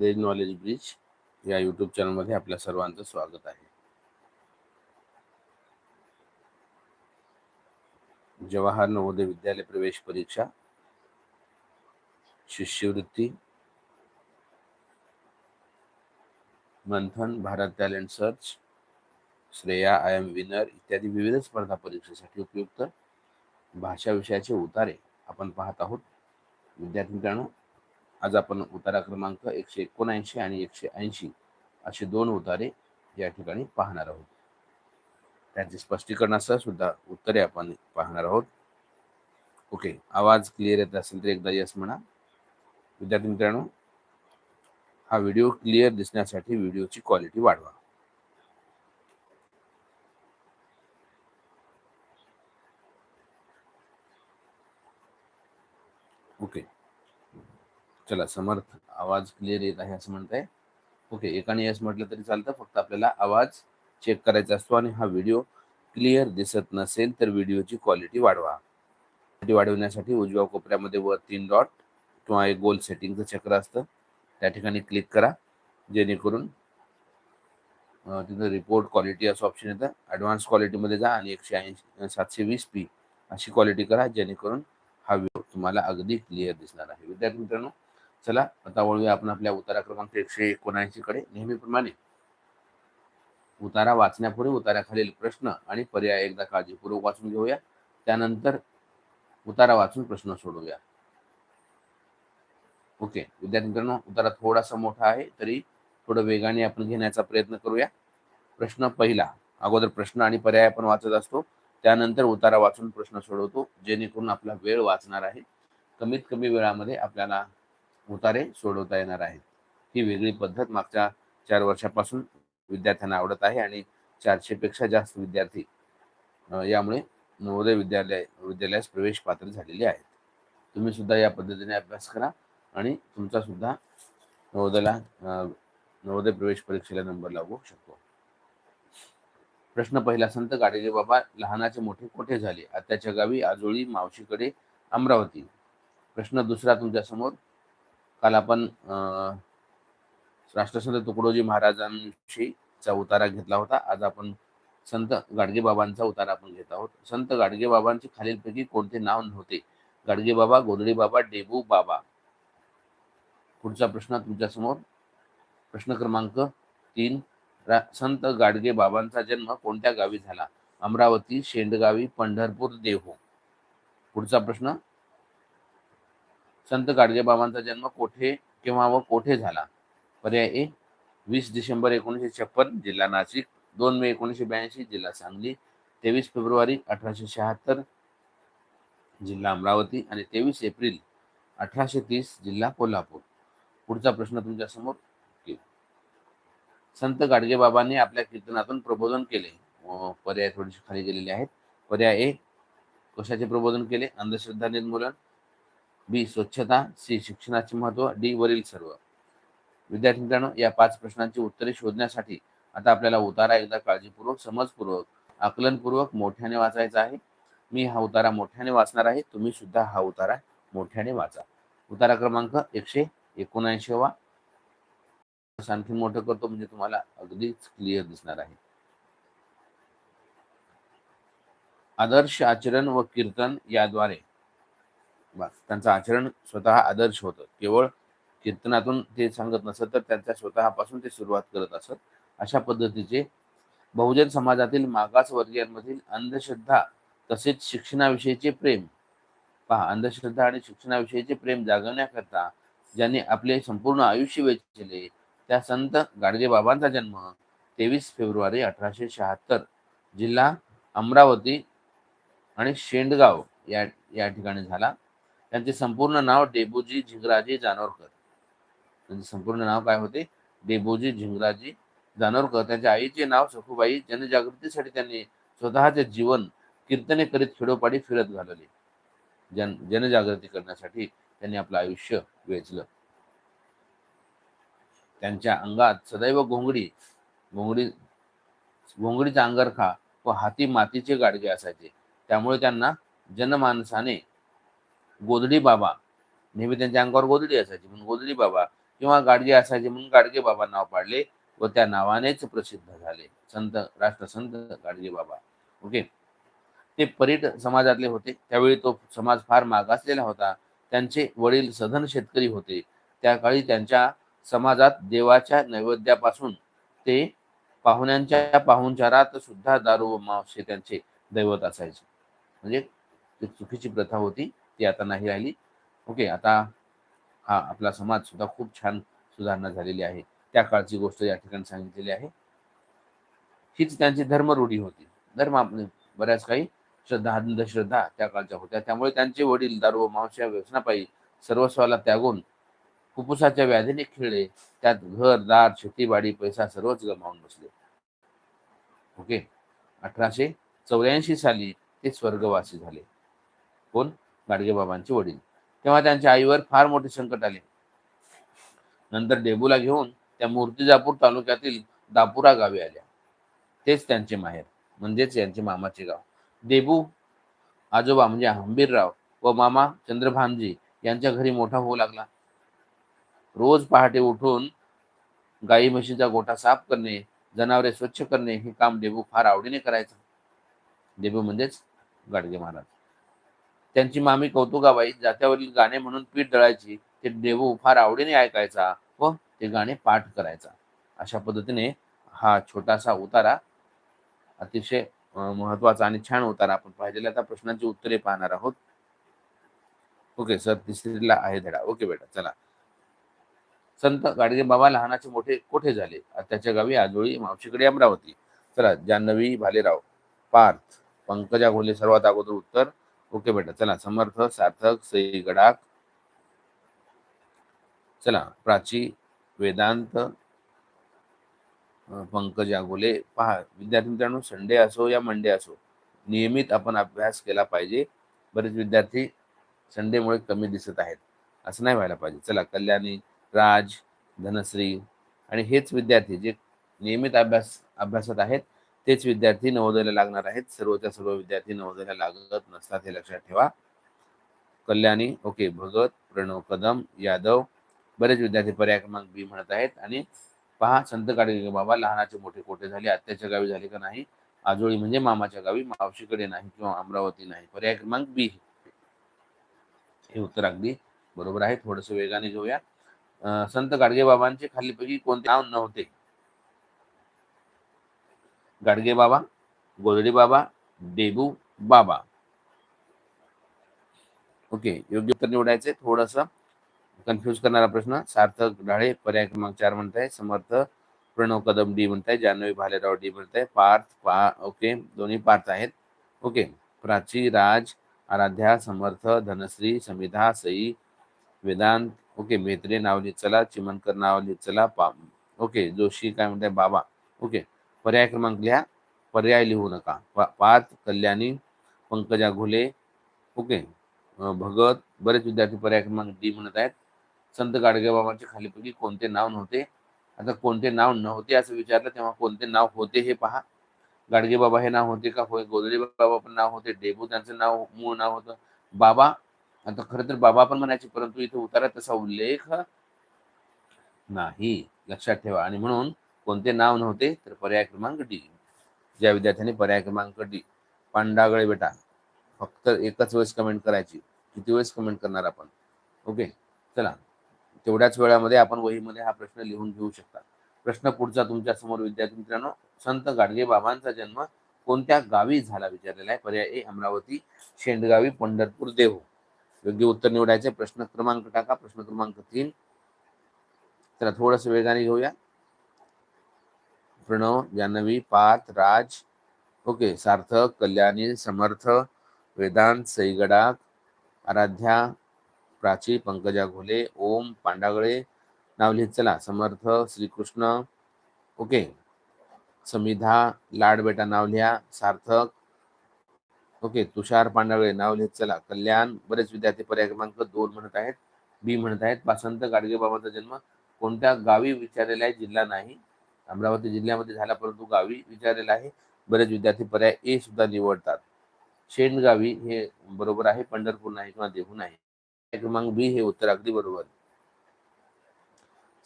Raise knowledge bridge या YouTube चॅनलमध्ये आपल्या सर्वांचं स्वागत आहे. जवाहर नवोदय विद्यालय प्रवेश परीक्षा शिष्यवृत्ती Manthan Bharat talent search Shreya I M winner इत्यादी विविध स्पर्धा परीक्षेसाठी उपयुक्त भाषा विषयाचे उतारे आपण पाहत आहोत. विद्यार्थी मित्रांनो आज आपण उतारा क्रमांक एकशे एकोणऐंशी आणि एकशे ऐंशी असे दोन उतारे या ठिकाणी पाहणार आहोत. त्यांचे स्पष्टीकरणासह सुद्धा उत्तरे आपण पाहणार आहोत. ओके आवाज क्लिअर येत असेल तर एकदा यस म्हणा. विद्यार्थी मित्रांनो हा व्हिडिओ क्लिअर दिसण्यासाठी व्हिडिओची क्वालिटी वाढवा ओके चला समर्थ आवाज क्लिअर येत आहे असं म्हणताय. ओके एकाने यस म्हटलं तरी चालतं फक्त आपल्याला आवाज चेक करायचा असतो आणि हा व्हिडिओ क्लिअर दिसत नसेल तर व्हिडिओची क्वालिटी वाढवा. क्वालिटी वाढवण्यासाठी उजव्या कोपऱ्यामध्ये वर तीन डॉट किंवा एक गोल सेटिंगचं चक्र असतं. त्या ठिकाणी क्लिक करा जेणेकरून तिथं रिपोर्ट क्वालिटी असं ऑप्शन येतं. ॲडव्हान्स क्वालिटीमध्ये जा आणि एकशे ऐंशी सातशे वीस पी अशी क्वालिटी करा जेणेकरून हा व्हिडिओ तुम्हाला अगदी क्लिअर दिसणार आहे. विद्यार्थी मित्रांनो चला आता वळूया आपण आपल्या उतारा क्रमांक एकशे एकोणऐंशी कडे. नेहमीप्रमाणे उतारा वाचण्यापूर्वी उताराखालील प्रश्न आणि पर्याय एकदा काळजीपूर्वक वाचून घेऊया. त्यानंतर उतारा वाचून प्रश्न सोडवूया. ओके विद्यार्थी मित्रांनो उतारा थोडासा मोठा आहे तरी थोडं वेगाने आपण घेण्याचा प्रयत्न करूया. प्रश्न पहिला अगोदर प्रश्न आणि पर्याय आपण वाचत असतो. त्यानंतर उतारा वाचून प्रश्न सोडवतो जेणेकरून आपला वेळ वाचणार आहे. कमीत कमी वेळामध्ये आपल्याला उतारे सोडवता येणार आहेत. ही वेगळी पद्धत मागच्या चार वर्षापासून विद्यार्थ्यांना आवडत आहे आणि चारशे पेक्षा जास्त विद्यार्थी यामुळे नवोदय विद्यालय विद्यालयास प्रवेश पात्र झालेले आहेत. तुम्ही सुद्धा या पद्धतीने अभ्यास करा आणि तुमचा सुद्धा नवोदयला नवोदय प्रवेश परीक्षेला नंबर लागू शकतो. प्रश्न पहिला संत गाडगे बाबा लहानाचे मोठे कोठे झाले? आत्याच्या गावी आजोळी मावशीकडे अमरावती. प्रश्न दुसरा तुमच्यासमोर काल आपण राष्ट्रसंत तुकडोजी महाराजांशीचा उतारा घेतला होता. आज आपण संत गाडगेबाबांचा उतारा आपण घेत आहोत. संत गाडगेबाबांचे खालीलपैकी कोणते नाव नव्हते? गाडगेबाबा गोंधळी बाबा डेबू बाबा. पुढचा प्रश्न तुमच्यासमोर प्रश्न क्रमांक तीन. संत गाडगे बाबांचा जन्म कोणत्या गावी झाला? अमरावती शेंडगावी पंढरपूर देहू. पुढचा प्रश्न. संत गाडगेबाबांचा जन्म कोठे केव्हा व कोठे झाला? पर्याय ए वीस डिसेंबर एकोणीसशे छप्पन जिल्हा नाशिक. दोन मे एकोणीसशे ब्याऐंशी जिल्हा सांगली. तेवीस फेब्रुवारी अठराशे शहात्तर जिल्हा अमरावती. आणि तेवीस एप्रिल अठराशे तीस जिल्हा कोल्हापूर. पुढचा प्रश्न तुमच्यासमोर संत गाडगेबाबांनी आपल्या कीर्तनातून प्रबोधन केले. पर्याय थोडीशी खाली गेलेले आहेत. पर्याय ए कशाचे प्रबोधन केले? अंधश्रद्धा निर्मूलन. बी स्वच्छता सी शिक्षणाचे महत्त्व डी वरील सर्व. विद्यार्थी मित्रांनो या पाच प्रश्नांची उत्तरे शोधण्यासाठी आता आपल्याला उतारा एकदा काळजीपूर्वक समजपूर्वक आकलनपूर्वक मोठ्याने वाचायचा आहे. मी हा उतारा मोठ्याने वाचणार आहे. तुम्ही सुद्धा हा उतारा मोठ्याने वाचा. उतारा क्रमांक एकशे एकोणऐंशी वा आणखी मोठं करतो म्हणजे तुम्हाला अगदीच क्लिअर दिसणार आहे. आदर्श आचरण व कीर्तन याद्वारे त्यांचं आचरण स्वतः आदर्श होतं. केवळ कीर्तनातून ते सांगत नसत तर त्यांच्या स्वतःपासून ते सुरुवात करत असत. अशा पद्धतीचे बहुजन समाजातील मागासवर्गीयांमधील अंधश्रद्धा तसेच शिक्षणाविषयीचे प्रेम. पहा अंधश्रद्धा आणि शिक्षणाविषयीचे प्रेम जागवण्याकरता ज्यांनी आपले संपूर्ण आयुष्य वेचले त्या संत गाडगेबाबांचा जन्म तेवीस फेब्रुवारी अठराशे शहात्तर जिल्हा अमरावती आणि शेंडगाव या या ठिकाणी झाला. त्यांचे संपूर्ण नाव डेबूजी झिंगराजी जानोरकर. त्यांचे संपूर्ण नाव काय होते? डेबूजी झिंगराजी जानोरकर. त्यांच्या आईचे नाव सखूबाई जनजागृतीसाठी त्यांनी स्वतःचे जीवन कीर्तने करीत खेडोपाडी फिरत घालवले. जन जनजागृती करण्यासाठी त्यांनी आपलं आयुष्य वेचलं. त्यांच्या अंगात सदैव घोंगडी घोंगडी घोंगडीचा अंगरखा व हाती मातीचे गाडगे असायचे. त्यामुळे त्यांना जनमानसाने गोदडी बाबा. नेहमी त्यांच्या अंगावर गोदडी असायची म्हणून गोदडी बाबा किंवा गाडगे असायचे म्हणून गाडगे बाबा नाव पाडले व त्या नावानेच प्रसिद्ध झाले. संत राष्ट्रसंत गाडगे बाबा. ओके ते परीट समाजातले होते. त्यावेळी तो समाज फार मागासलेला होता. त्यांचे वडील सधन शेतकरी होते. त्या काळी त्यांच्या समाजात देवाच्या नैवेद्यापासून ते पाहुण्यांच्या पाहुणचारात सुद्धा दारू व मावसे त्यांचे दैवत असायचे. म्हणजे चुकीची प्रथा होती. ती आता नाही राहिली. ओके आता हा आपला समाज सुद्धा खूप छान सुधारणा झालेली आहे. त्या काळची गोष्ट या ठिकाणी सांगितलेली आहे. हीच त्यांची धर्मरूढी होती. धर्म बऱ्याच काही श्रद्धा अंधश्रद्धा त्या काळच्या होत्या. त्यामुळे त्यांचे वडील दारू व मांस या व्यसनापायी सर्वस्वाला त्यागून फुफ्फुसाच्या व्याधीने खेळले. त्यात घर दार शेतीबाडी पैसा सर्वच गमावून बसले. ओके अठराशे चौऱ्याऐंशी साली ते स्वर्गवासी झाले. कोण? गाडगेबाबांचे वडील. तेव्हा त्यांच्या आईवर फार मोठे संकट आले. नंतर डेबूला घेऊन त्या मूर्तिजापूर तालुक्यातील दापुरा गावी आल्या. तेच त्यांचे माहेर म्हणजेच यांचे मामाचे गाव. देबू आजोबा म्हणजे हंबीरराव व मामा चंद्रभानजी यांच्या घरी मोठा होऊ लागला. रोज पहाटे उठून गाई म्हशीचा गोठा साफ करणे जनावरे स्वच्छ करणे हे काम देबू फार आवडीने करायचं. देबू म्हणजेच गाडगे महाराज. त्यांची मामी कौतुकाबाई जात्यावरील गाणे म्हणून पीठ दळायची ते देवू फार आवडीने ऐकायचा व ते गाणे पाठ करायचा. अशा पद्धतीने हा छोटासा उतारा अतिशय महत्त्वाचा आणि छान उतारा आपण पाहिलेला. आता प्रश्नांची उत्तरे पाहणार आहोत. ओके सर तिसरीला आहे धडा. ओके बेटा चला. संत गाडगे बाबा लहानाचे मोठे कोठे झाले? त्याच्या गावी आजोळी मावशीकडे अमरावती. चला जान्हवी भालेराव पार्थ पंकजा घोले सर्वात अगोदर उत्तर. ओके बेटा चला समर्थ सार्थक सई गडाख चला प्राची वेदांत पंकज आगोले पहा विद्यार्थी मित्रांनो संडे असो या मंडे असो नियमित आपण अभ्यास केला पाहिजे. बरेच विद्यार्थी संडेमुळे कमी दिसत आहेत. असं नाही व्हायला पाहिजे. चला कल्याणी राज धनश्री आणि हेच विद्यार्थी जे नियमित अभ्यास अभ्यासात आहेत तेच विद्यार्थी नवोदयला लागणार आहेत. सर्वच्या सर्व विद्यार्थी नवोदयाला लागत नसतात हे लक्षात ठेवा. कल्याणी ओके भगत प्रणव कदम यादव बरेच विद्यार्थी पर्याय क्रमांक बी म्हणत आहेत. आणि पहा संत गाडगे बाबा लहानाचे मोठे कोठे झाले? आत्याच्या गावी झाले का नाही? आजोळी म्हणजे मामाच्या गावी मावशीकडे नाही किंवा अमरावती नाही. पर्याय क्रमांक बी. हे उत्तर अगदी बरोबर आहे. थोडस वेगाने घेऊया. अं, संत गाडगे बाबांचे खालीपैकी कोणते नाव नव्हते? गाडगे बाबा गोदडे बाबा डेबू बाबा. ओके योग्य उत्तर निवडायचे. थोडस कन्फ्युज करणारा प्रश्न. सार्थक ढाळे पर्याय क्रमांक चार म्हणताय. समर्थ प्रणव कदम डी म्हणताय. जान्हवी भालेराव डी म्हणताय. पार्थ पा ओके दोन्ही पार्थ आहेत. ओके प्राची राज आराध्या समर्थ धनश्री समिधा सई वेदांत ओके मेत्रे नाव लिहित चला चिमनकर नाव लिहित चला पा ओके जोशी काय म्हणताय? बाबा. ओके पर्याय क्रमांक लिहा पर्याय लिहू नका. पा पाच कल्याणी पंकजा घुले ओके. भगत बरेच विद्यार्थी पर्याय क्रमांक डी म्हणत आहेत. संत गाडगेबाबांचे खालीपैकी कोणते नाव नव्हते? आता कोणते नाव नव्हते असं विचारलं तेव्हा कोणते नाव होते हे पहा. गाडगेबाबा हे नाव होते का? होय गोदडे बाबा पण नाव होते. डेबू त्यांचं नाव मूळ नाव होतं. बाबा आता खरं तर बाबा पण म्हणायचे परंतु इथे उतारात तसा उल्लेख नाही. लक्षात ठेवा. आणि म्हणून कोणते नाव नव्हते तर पर्याय क्रमांक डी. ज्या विद्यार्थ्यांनी पर्याय क्रमांक डी पांडागळे बेटा फक्त एकच वेळेस कमेंट करायची. किती वेळेस कमेंट करणार आपण? ओके चला. तेवढ्याच वेळामध्ये आपण वहीमध्ये हा प्रश्न लिहून घेऊ शकता. प्रश्न पुढचा तुमच्यासमोर विद्यार्थी मित्रांनो. संत गाडगे बाबांचा जन्म कोणत्या गावी झाला विचारलेला आहे? पर्याय ए अमरावती शेंडगावी पंढरपूर देहू. योग्य उत्तर निवडायचे. प्रश्न क्रमांक टाका. प्रश्न क्रमांक तीन. चला थोडस वेगाने घेऊया. प्रणव जान्हवी पाथ राज. ओके सार्थक कल्याणी समर्थ वेदांत सईगडा आराध्या प्राची पंकजा घोले ओम पांडागळे. नाव लिहित चला. समर्थ श्रीकृष्ण. ओके समिधा लाडबेटा नाव लिहा. सार्थक. ओके तुषार पांडागळे नाव लिहित चला. कल्याण बरेच विद्यार्थी पर्याय क्रमांक दोन म्हणत आहेत बी म्हणत आहेत. वासंत गाडगे बाबांचा जन्म कोणत्या गावी विचारलेला आहे? जिल्हा नाही. अमरावती जिल्ह्यामध्ये झाला परंतु गावी विचारलेला आहे. बरेच विद्यार्थी पर्याय ए सुद्धा निवडतात. शेणगावी हे बरोबर आहे पंढरपूर नाही किंवा देहू नाही. क्रमांक बी हे उत्तर अगदी बरोबर.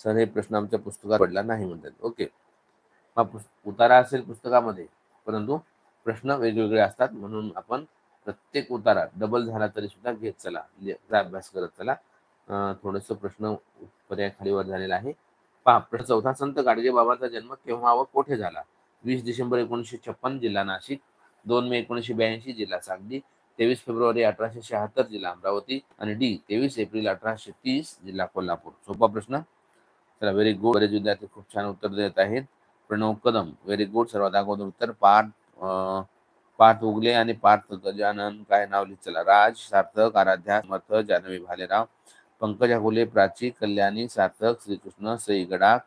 सर हे प्रश्न आमच्या पुस्तकात पडला नाही म्हणतात. ओके. हा उतारा असेल पुस्तकामध्ये परंतु प्रश्न वेगवेगळे असतात म्हणून आपण प्रत्येक उतारा डबल झाला तरी सुद्धा घेत चला. म्हणजे अभ्यास करत चला. थोडस प्रश्न पर्याय खालीवर झालेला आहे. पहा चौथा संत गाडगेबाबांचा जन्म केव्हा व कोठे झाला? वीस डिसेंबर एकोणीसशे छप्पन जिल्हा नाशिक दोन मे एकोणीसशे ब्याऐंशी जिल्हा सांगली तेवीस फेब्रुवारी अठराशे शहात्तर जिल्हा अमरावती आणि डी तेवीस एप्रिल अठराशे तीस जिल्हा कोल्हापूर. सोपा प्रश्न? चला व्हेरी गुड बरेच विद्यार्थी खूप छान उत्तर देत आहेत. प्रणव कदम व्हेरी गुड सर्वात अगोदर उत्तर पाठ पाठ उगले आणि पार्थ गजानन काय नाव लिहित? चला राज सार्थक आराध्या समर्थ जानवी भालेराव. पंकजा फुले प्राची कल्याणी सार्थक श्रीकृष्ण सई गडाख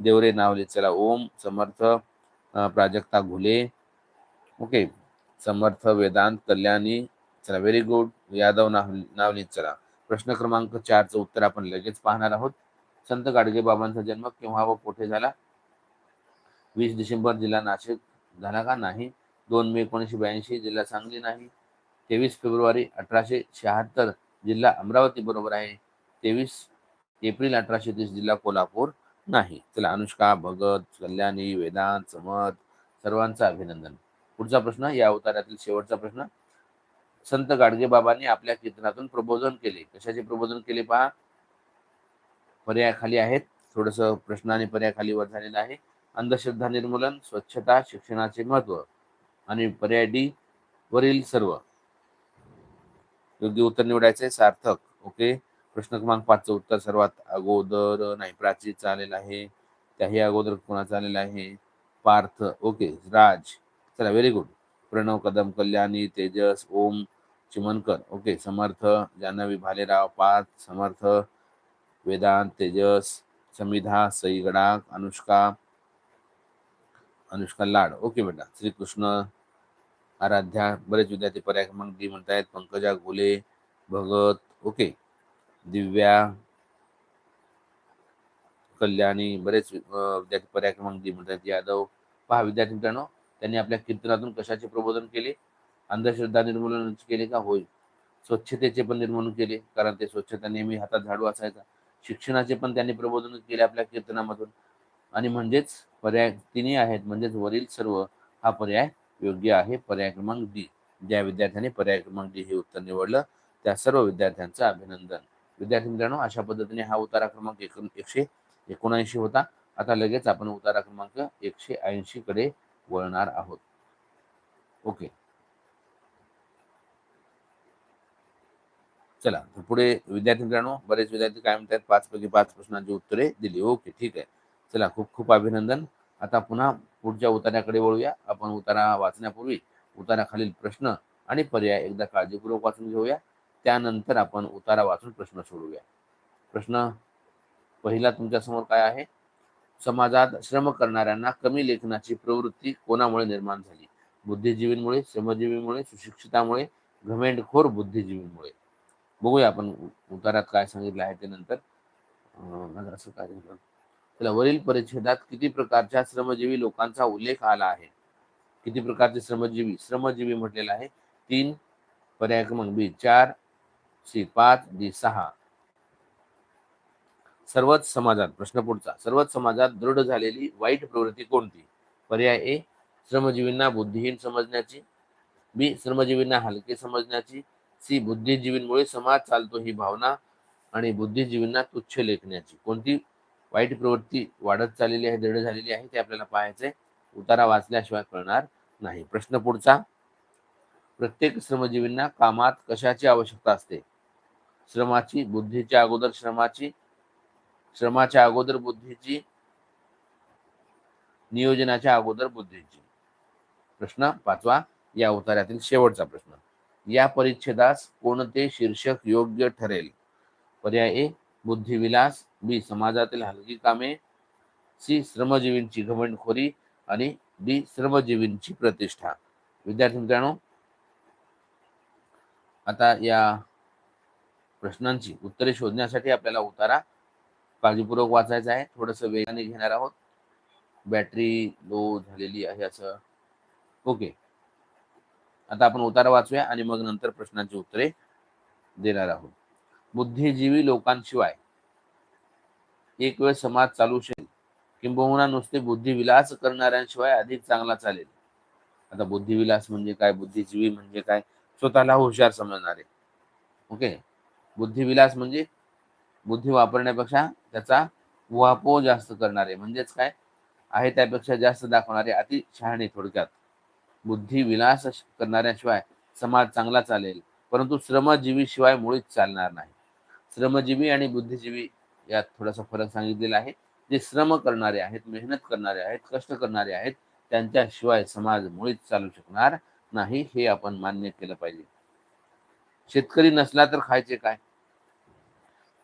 देवरे नावले चला ओम समर्थ प्राजक्ता घुले. ओके समर्थ वेदांत कल्याणी चला व्हेरी गुड यादव नाव चला. प्रश्न क्रमांक चारचं उत्तर आपण लगेच पाहणार आहोत. संत गाडगे बाबांचा जन्म केव्हा व कुठे झाला? वीस डिसेंबर जिल्हा नाशिक झाला का? नाही. दोन मे एकोणीसशे ब्याऐंशी जिल्हा सांगली नाही. तेवीस फेब्रुवारी अठराशे शहात्तर जिल्हा अमरावती बरोबर आहे. तेवीस एप्रिल अठराशे तीस जिल्हा कोल्हापूर. नाही. चला अनुष्का भगत कल्याणी वेदांत समत सर्वांचं अभिनंदन. पुढचा प्रश्न या अवतारातील शेवटचा प्रश्न. संत गाडगे बाबांनी आपल्या कीर्तनातून प्रबोधन केले. कशाचे प्रबोधन केले पहा? पर्याय खाली आहेत. थोडस प्रश्न आणि पर्याय खाली वर झालेला आहे. अंधश्रद्धा निर्मूलन स्वच्छता शिक्षणाचे महत्त्व आणि पर्याय डी वरील सर्व. योग्य उत्तर निवडायचे सार्थक. ओके? प्रश्न क्रमांक पाचचं उत्तर सर्वात अगोदर नाही प्राचीचं आलेलं आहे. त्याही अगोदर कोणाचं आलेलं आहे? पार्थ. ओके राज. चला very good Pranav Kadam Kalyani Tejas Om Chimankar okay Samarth Janhavi Bhalerao Parth Samarth Vedant Tejas Samidha Sai Gadakh Anushka Anushka Lad. Okay बेटा. श्रीकृष्ण आराध्या बरेच विद्यार्थी पर्याय क्रमांक डी म्हणतायत. पंकजा घुले भगत. ओके. दिव्या कल्याणी बरेच विद्यार्थी पर्याय क्रमांक म्हणतात यादव पहा विद्यार्थी मित्रांनो त्यांनी आपल्या कीर्तनातून कशाचे प्रबोधन केले? अंधश्रद्धा निर्मूलन केले का? होय. स्वच्छतेचे पण निर्मूलन केले कारण ते स्वच्छता नेहमी हातात झाडू असायचा. शिक्षणाचे पण त्यांनी प्रबोधन केले आपल्या कीर्तनामधून. आणि म्हणजेच पर्याय तिन्ही आहेत म्हणजेच वरील सर्व हा पर्याय योग्य आहे. पर्याय क्रमांक डी ज्या विद्यार्थ्यांनी पर्याय क्रमांक डी हे उत्तर निवडलं त्या सर्व विद्यार्थ्यांचं अभिनंदन. विद्यार्थी मित्रांनो अशा पद्धतीने हा उतारा क्रमांक एक एकशे एकोणऐंशी होता. आता लगेच आपण उतारा क्रमांक एकशे ऐंशी कडे वळणार आहोत. ओके. चला तर पुढे विद्यार्थी मित्रांनो बरेच विद्यार्थी काय म्हणतात? पाच पैकी पाच प्रश्नांची उत्तरे दिली. ओके ठीक आहे. चला खूप खूप अभिनंदन. आता पुन्हा पुढच्या उतार्याकडे वळूया. आपण उतारा वाचण्यापूर्वी उताराखालील प्रश्न आणि पर्याय एकदा काळजीपूर्वक वाचून घेऊया. त्यानंतर आपण उतारा वाचून प्रश्न सोडूया प्रश्न पहिला तुमच्यासमोर काय आहे? समाजात श्रम करणाऱ्यांना कमी लेखनाची प्रवृत्ती कोणामुळे निर्माण झाली? बुद्धिजीवींमुळे श्रमजीवीमुळे सुशिक्षितामुळे घमेंडखोर बुद्धिजीवींमुळे? बघूया आपण उतारात काय सांगितलं आहे ते नंतर. असं काय त्याला वरील परिच्छेदात किती प्रकारच्या श्रमजीवी लोकांचा उल्लेख आला आहे? किती प्रकारचे श्रमजीवी? श्रमजीवी म्हटलेला आहे. तीन पर्याय क्रमांक बी चार सी पाच डी सहा. सर्वच समाजात प्रश्न पुढचा. सर्वच समाजात दृढ झालेली वाईट प्रवृत्ती कोणती? पर्याय ए श्रमजीवींना बुद्धिहीन समजण्याची. बी श्रमजीवींना हलके समजण्याची. सी बुद्धिजीवींमुळे समाज चालतो ही भावना आणि बुद्धिजीवींना तुच्छ लेखण्याची. कोणती? वाईट प्रवृत्ती वाढत चाललेली आहे दृढ झालेली आहे ते आपल्याला पाहायचे. उतारा वाचल्याशिवाय कळणार नाही. प्रश्न पुढचा. प्रत्येक श्रमजीवींना कामात कशाची आवश्यकता असते? श्रमाची बुद्धीच्या अगोदर श्रमाची श्रमाच्या अगोदर बुद्धीची नियोजनाच्या अगोदर बुद्धीची. प्रश्न पाचवा या उतार्यातील शेवटचा प्रश्न. या परिच्छेदास कोणते शीर्षक योग्य ठरेल? पर्याय ए बुद्धिविलास बी समाजातील हलकी कामे सी श्रमजीवींची घमंडखोरी आणि डी श्रमजीवींची प्रतिष्ठा. विद्यार्थी मित्रांनो आता या प्रश्नांची उत्तरे शोधण्यासाठी आपल्याला उतारा काळजीपूर्वक वाचायचा आहे. थोडस वेगाने घेणार आहोत. बॅटरी लो झालेली आहे असं. ओके. आता आपण उतारा वाचूया आणि मग नंतर प्रश्नांची उत्तरे देणार आहोत. बुद्धिजीवी लोकांशिवाय एक वेळ समाज चालू शकेल. किंबहुना नुसते बुद्धिविलास करणाऱ्यांशिवाय अधिक चांगला चालेल. आता बुद्धिविलास म्हणजे काय? बुद्धिजीवी म्हणजे काय? स्वतःला हुशार समजणारे. ओके? बुद्धिविलास म्हणजे बुद्धी वापरण्यापेक्षा त्याचा वापो जास्त करणारे. म्हणजेच काय? आहे त्यापेक्षा जास्त दाखवणारे अति शहाणे थोडक्यात. बुद्धी विलास करणाऱ्याशिवाय समाज चांगला चालेल. परंतु श्रमजीवी शिवाय मुळीच चालणार नाही. श्रमजीवी आणि बुद्धिजीवी यात थोडासा फरक सांगितलेला आहे. जे श्रम करणारे आहेत मेहनत करणारे आहेत कष्ट करणारे आहेत त्यांच्याशिवाय समाज मुळीच चालू शकणार नाही हे आपण मान्य केलं पाहिजे. शेतकरी नसला तर खायचे काय?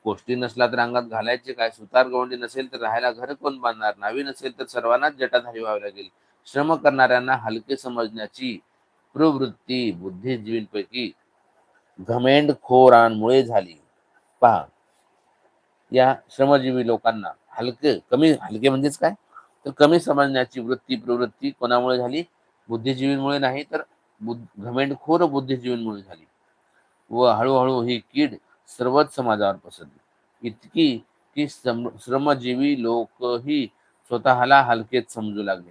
गोष्टी नसला तर अंगात घालायचे काय? सुतार गवंडी नसेल तर राहायला घर कोण बांधणार? नावी नसेल तर सर्वांनाच जटाधारी व्हावी लागेल. श्रम करणाऱ्यांना हलके समजण्याची प्रवृत्ती बुद्धिजीवींपैकी घमेंडखोरांमुळे झाली. पहा या श्रमजीवी लोकांना हलके कमी हलके म्हणजेच काय? तर कमी समजण्याची वृत्ती प्रवृत्ती कोणामुळे झाली? बुद्धिजीवींमुळे नाही तर बुद्ध घमेंडखोर बुद्धिजीवींमुळे झाली. व हळूहळू ही कीड सर्वच समाजावर पसरली. इतकी की श्रमजीवी लोकही स्वतःला हलकेच समजू लागले.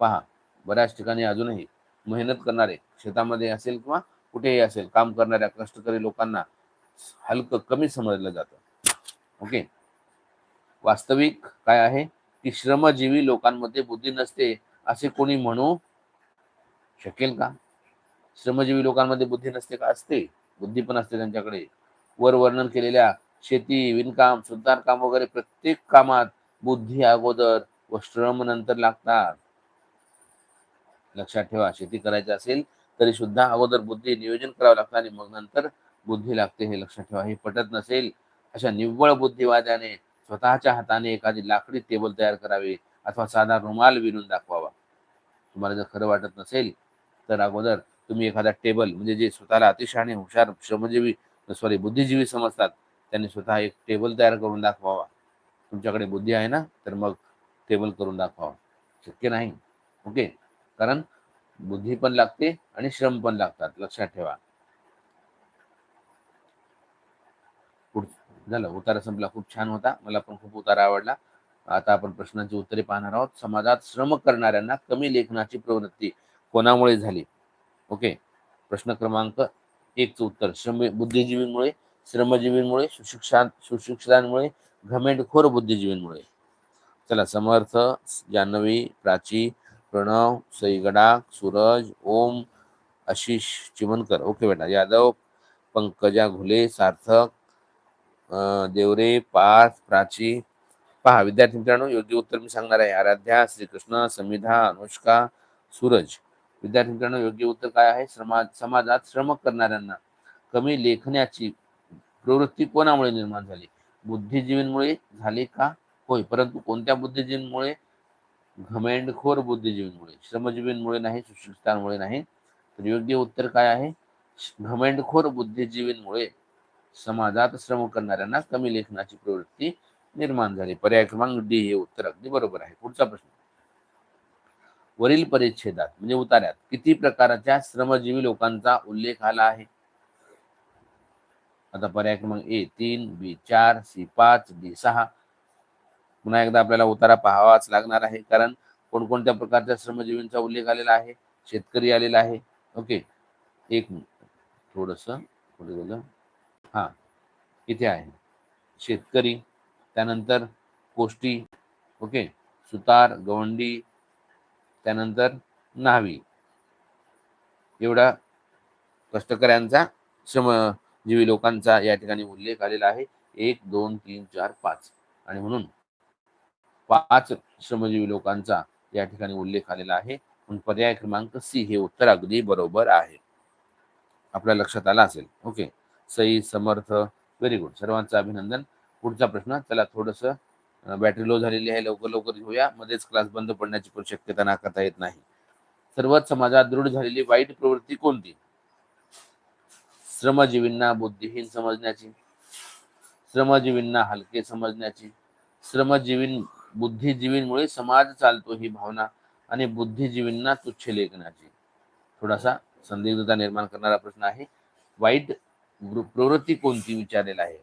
पहा बऱ्याच ठिकाणी अजूनही मेहनत करणारे शेतामध्ये असेल किंवा कुठेही असेल काम करणाऱ्या कष्टकरी लोकांना हलकं कमी समजलं जातं. ओके? वास्तविक काय आहे? की श्रमजीवी लोकांमध्ये बुद्धी नसते असे कोणी म्हणू शकेल का? श्रमजीवी लोकांमध्ये बुद्धी नसते का? असते. बुद्धी पण असते त्यांच्याकडे. वर वर्णन केलेल्या शेती विणकाम सुतारकाम वगैरे प्रत्येक कामात बुद्धी अगोदर व श्रम नंतर लागतात. लक्षात ठेवा शेती करायची असेल तरी सुद्धा अगोदर बुद्धी नियोजन करावं लागतं आणि मग नंतर बुद्धी लागते हे लक्षात ठेवा. हे पटत नसेल अशा निव्वळ बुद्धिवाद्याने स्वतःच्या हाताने एखादी लाकडी टेबल तयार करावी अथवा साधा रुमाल विणून दाखवावा. तुम्हाला जर खरं वाटत नसेल तर अगोदर तुम्ही एखादा टेबल म्हणजे जे स्वतःला अतिशहाणे हुशार श्रमजीवी सॉरी बुद्धिजीवी समजतात. त्यांनी स्वतः एक टेबल तयार करून दाखवावा. तुमच्याकडे बुद्धी आहे ना तर मग टेबल करून दाखवावा. शक्य नाही. ओके कारण बुद्धी पण लागते आणि श्रम पण लागतात. लक्षात ठेवा. झालं. उतारा संपला. खूप छान होता. मला पण खूप उतारा आवडला. आता आपण प्रश्नांची उत्तरे पाहणार आहोत. समाजात श्रम करणाऱ्यांना कमी लेखनाची प्रवृत्ती कोणामुळे झाली? ओके प्रश्न क्रमांक एकच उत्तर. श्रम बुद्धिजीवींमुळे श्रमजीवींमुळे सुशिक्षा सुशिक्षितांमुळे घमेंडखोर बुद्धिजीवींमुळे. चला समर्थ जान्हवी प्राची प्रणव सईगडा सूरज ओम आशिष चिमनकर. ओके बेटा यादव पंकजा घुले सार्थक देवरे पार्थ प्राची. पहा विद्यार्थी मित्रांनो योग्य उत्तर मी सांगणार आहे. आराध्या श्रीकृष्ण समिधा अनुष्का सूरज. विद्यार्थी मित्रांनो योग्य उत्तर काय आहे? समाजात श्रम करणाऱ्यांना कमी लेखण्याची प्रवृत्ती कोणामुळे निर्माण झाली? बुद्धिजीवींमुळे झाली का? होय परंतु कोणत्या बुद्धिजीवींमुळे? घमेंडखोर बुद्धिजीवींमुळे. श्रमजीवींमुळे नाही सुशिक्षितांमुळे नाही. तर योग्य उत्तर काय आहे? घमेंडखोर बुद्धिजीवींमुळे समाजात श्रम करणाऱ्यांना कमी लेखनाची प्रवृत्ती निर्माण झाली. पर्याय क्रमांक डी हे उत्तर अगदी बरोबर आहे. पुढचा प्रश्न. वरील परिच्छेदात म्हणजे उतार्यात किती प्रकारच्या श्रमजीवी लोकांचा उल्लेख आला आहे? आता पर्याय क्रमांक ए तीन बी चार सी पाच डी सहा. पुन्हा एकदा आपल्याला उतारा पाहावाच लागणार आहे कारण कोणकोणत्या प्रकारच्या श्रमजीवींचा उल्लेख आलेला आहे? शेतकरी आलेला आहे. ओके एक थोडस पुढे गेलं हा इथे आहे. शेतकरी त्यानंतर कोष्टी ओके सुतार गवंडी त्यानंतर न्हावी. एवढा कष्टकऱ्यांचा श्रमजीवी लोकांचा या ठिकाणी उल्लेख आलेला आहे. एक दोन तीन चार पाच. आणि म्हणून पाच श्रमजीवी लोकांचा या ठिकाणी उल्लेख आलेला आहे. म्हणून पर्याय क्रमांक सी हे उत्तर अगदी बरोबर आहे. आपल्या लक्षात आला असेल. Okay. Sai Samarth. Very good सर्वांचं अभिनंदन. पुढचा प्रश्न त्याला थोडस बॅटरी लो झालेली आहे लवकर लवकर घेऊया. मध्येच क्लास बंद पडण्याची पण शक्यता नाकारता येत नाही. सर्वच समाजात दृढ झालेली वाईट प्रवृत्ती कोणती? श्रमजीवींना बुद्धिहीन समजण्याची श्रमजीवींना हलके समजण्याची श्रमजीवीं बुद्धिजीवींमुळे समाज चालतो ही भावना आणि बुद्धिजीवींना तुच्छ लेखनाची. थोडासा संदिग्धता निर्माण करणारा प्रश्न आहे. वाईट प्रवृत्ती कोणती विचारलेला आहे?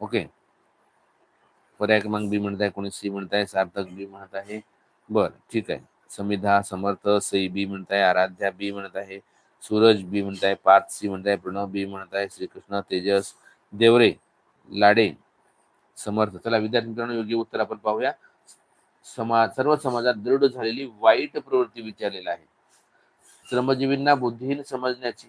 ओके. पर्याय क्रमांक बी म्हणत आहे कोणी सी म्हणत आहे सार्थक बी म्हणत आहे. बर ठीक आहे. समिधा समर्थ सई बी म्हणत आहे आराध्या बी म्हणत आहे सूरज बी म्हणत आहे पार्थ सी म्हणत आहे प्रणव बी म्हणत आहे श्रीकृष्ण तेजस देवरे लाडे समर्थ. चला विद्यार्थी मित्रांनो योग्य उत्तर आपण पाहूया. समाज सर्व समाजात दृढ झालेली वाईट प्रवृत्ती विचारलेला आहे. श्रमजीवींना बुद्धिहीन समजण्याची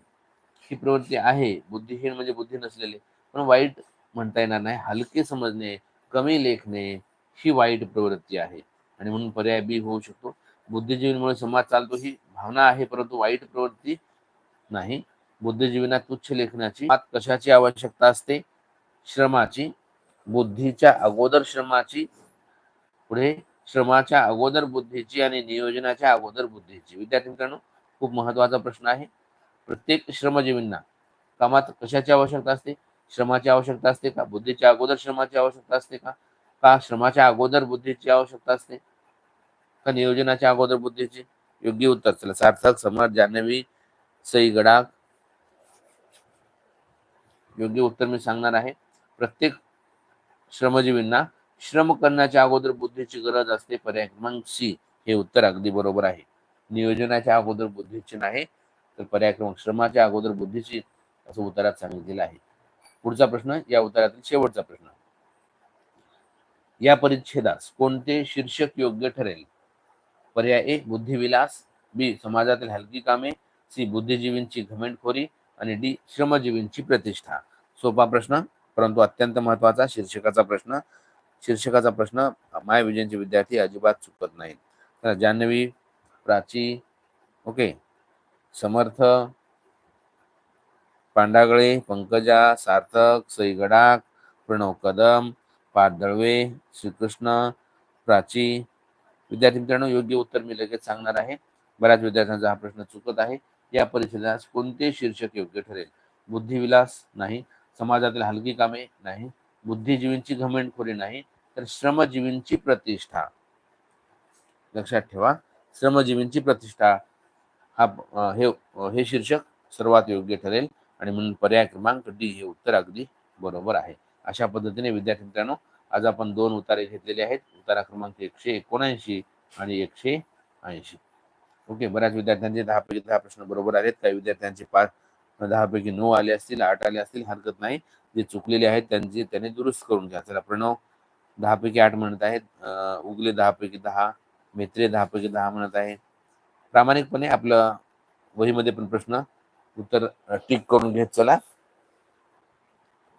ही प्रवृत्ती आहे. बुद्धिहीन म्हणजे बुद्धी नसलेले पण वाईट म्हणता येणार नाही. हलके समजणे कमी लेखणे ही वाईट प्रवृत्ती आहे. आणि म्हणून पर्याय बी होऊ शकतो. बुद्धिजीवींमुळे समाज चालतो ही भावना आहे परंतु वाईट प्रवृत्ती नाही. बुद्धिजीवींना तुच्छ लेखनाची कशाची आवश्यकता असते? श्रमाची बुद्धीच्या अगोदर श्रमाची पुढे श्रमाच्या अगोदर बुद्धीची आणि नियोजनाच्या अगोदर बुद्धीची. विद्यार्थी मित्रांनो खूप महत्त्वाचा प्रश्न आहे. प्रत्येक श्रमजीवींना कामात कशाची आवश्यकता असते? श्रमाची आवश्यकता असते का? बुद्धीच्या अगोदर श्रमाची आवश्यकता असते का? का श्रमाच्या अगोदर बुद्धीची आवश्यकता असते? का नियोजनाच्या अगोदर बुद्धीची? योग्य उत्तर. चला सार्थक समर्थ जान्हवी सई गडाख. योग्य उत्तर मी सांगणार आहे. प्रत्येक श्रमजीवींना श्रम करण्याच्या अगोदर बुद्धीची गरज असते. पर्याय क्रमांक सी हे उत्तर अगदी बरोबर आहे. नियोजनाच्या अगोदर बुद्धीची नाही तर पर्याय क्रमांक श्रमाच्या अगोदर बुद्धीची असं उत्तरात सांगितलेलं आहे. पुढचा प्रश्न या उत्तरातील शेवटचा प्रश्न या परिच्छेदास कोणते शीर्षक योग्य ठरेल? पर्याय ए बुद्धिविलास बी समाजातील हलकी कामे सी बुद्धिजीवींची घमेंटखोरी आणि डी श्रमजीवींची प्रतिष्ठा. सोपा प्रश्न परंतु अत्यंत महत्त्वाचा शीर्षकाचा प्रश्न. शीर्षकाचा प्रश्न मायविजनचे विद्यार्थी अजिबात चुकत नाहीत. तर जान्हवी प्राची ओके. समर्थ पांडागळे पंकजा सार्थक सई गडाख प्रणव कदम पादळवे दळवे श्रीकृष्ण प्राची. विद्यार्थी मित्रांनो योग्य उत्तर मी लगेच सांगणार आहे. बऱ्याच विद्यार्थ्यांचा हा प्रश्न चुकत आहे. या परिषदेस कोणते शीर्षक योग्य ठरेल? बुद्धिविलास नाही. समाजातील हलकी कामे नाही. बुद्धिजीवींची घमेंडखोरी नाही. तर श्रमजीवींची प्रतिष्ठा. लक्षात ठेवा. श्रमजीवींची प्रतिष्ठा हा हे हे शीर्षक सर्वात योग्य ठरेल. आणि म्हणून पर्याय क्रमांक डी हे उत्तर अगदी बरोबर आहे. अशा पद्धतीने विद्यार्थी मित्रांनो आज आपण दोन उतारे घेतलेले आहेत. उतारा क्रमांक एकशे एकोणऐंशी आणि एकशे ऐंशी. ओके बऱ्याच विद्यार्थ्यांचे दहा पैकी दहा प्रश्न बरोबर आहेत काही विद्यार्थ्यांचे पाच दहा पैकी नऊ आले असतील आठ आले असतील हरकत नाही. जे चुकलेले आहेत त्यांचे त्यांनी दुरुस्त करून घ्या. चला प्रणव दहा पैकी आठ म्हणत आहेत. उगले दहा पैकी दहा मेत्रे दहा पैकी दहा म्हणत आहे प्रामाणिकपणे आपलं वहीमध्ये पण प्रश्न उत्तर टिक करून घेत चला.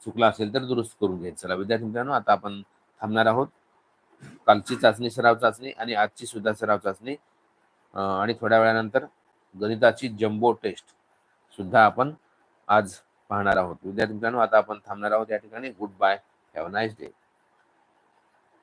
चुकला असेल तर दुरुस्त करून घेत चला. विद्यार्थी मित्रांनो आता आपण थांबणार आहोत. कालची चाचणी सराव चाचणी आणि आजची सुद्धा सराव चाचणी. आणि थोड्या वेळानंतर गणिताची जम्बो टेस्ट सुद्धा आपण आज पाहणार आहोत. विद्यार्थी मित्रांनो आता आपण थांबणार आहोत. या ठिकाणी good bye. Have nice day.